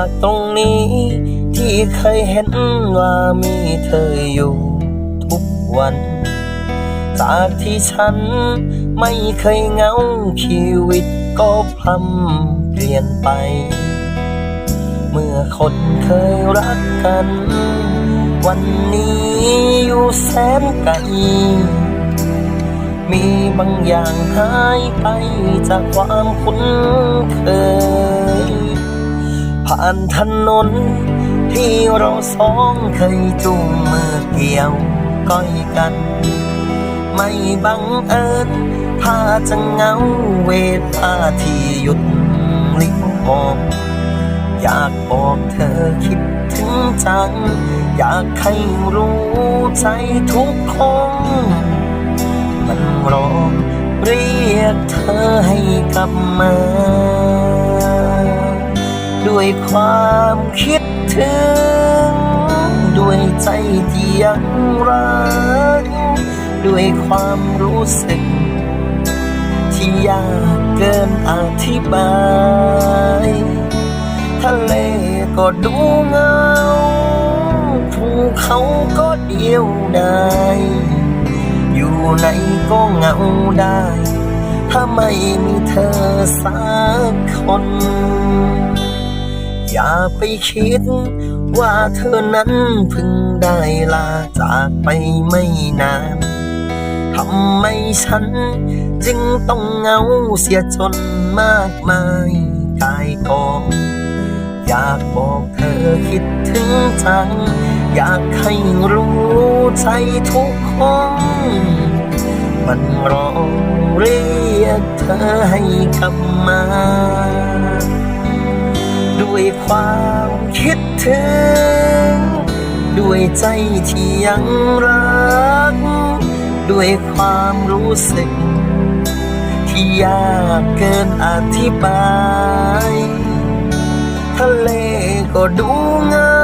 จากตรงนี้ ที่เคยเห็นว่ามีเธออยู่ทุกวัน จากที่ฉันไม่เคยเหงาชีวิตก็พลัมเปลี่ยนไป เมื่อคนเคยรักกัน วันนี้อยู่แสนไกลมีบางอย่างหายไปจากความคุ้นเคย ผ่านถนน ที่เราสองเคยจูงมือเกี่ยวก้อยกัน ไม่บังเอิญถ้าจะเหงาเวลาที่หยุดลิ้มมองอยากบอกเธอคิดถึงจัง อยากให้รู้ใจทุกคนมันรอเรียกเธอให้กลับมา ด้วยความคิดถึง ด้วยใจที่ยังรัก ด้วยความรู้สึก ที่ยากเกินอธิบาย ทะเลก็ดูเงาภูเขาก็เดียวดายอยู่ไหนก็เหงาได้ ถ้าไม่มีเธอสักคน อย่าไปคิด ว่าเธอนั้นเพิ่งได้ลาจากไปไม่นานทำไมฉัน จึงต้องเหงาเสียจนมากมายกายกองอยากบอกเธอคิดถึงจัง อยากให้รู้ใจทุกคนมันรอเรียกเธอให้กลับมา ด้วยความคิดถึง ด้วยใจที่ยังรัก ด้วยความรู้สึก ที่ยากเกินอธิบาย ทะเลก็ดูเงา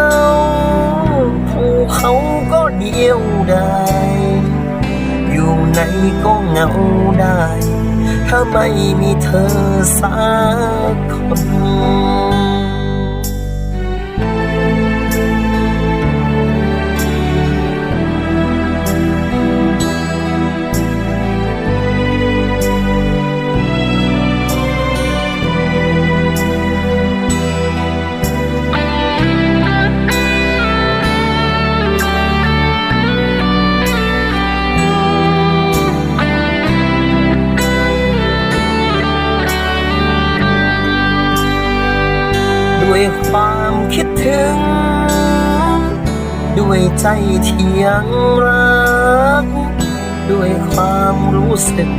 ภูเขาก็เดียวดายอยู่ไหนก็เหงาได้ ถ้าไม่มีเธอสักคน ความคิดถึง ด้วยใจที่ยังรัก ด้วยความรู้สึก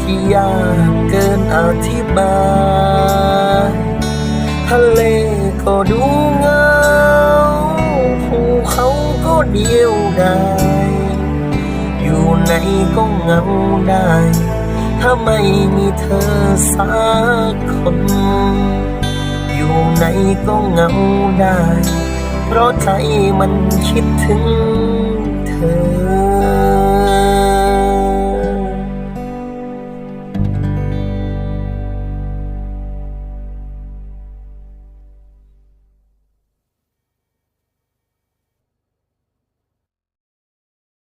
ที่ยากเกินอธิบายทะเลก็ดูเงาภูเขาก็เดียวดายอยู่ไหนก็เงาได้ ถ้าไม่มีเธอสักคน ก็เหงาได้ เพราะใจมันคิดถึงเธอ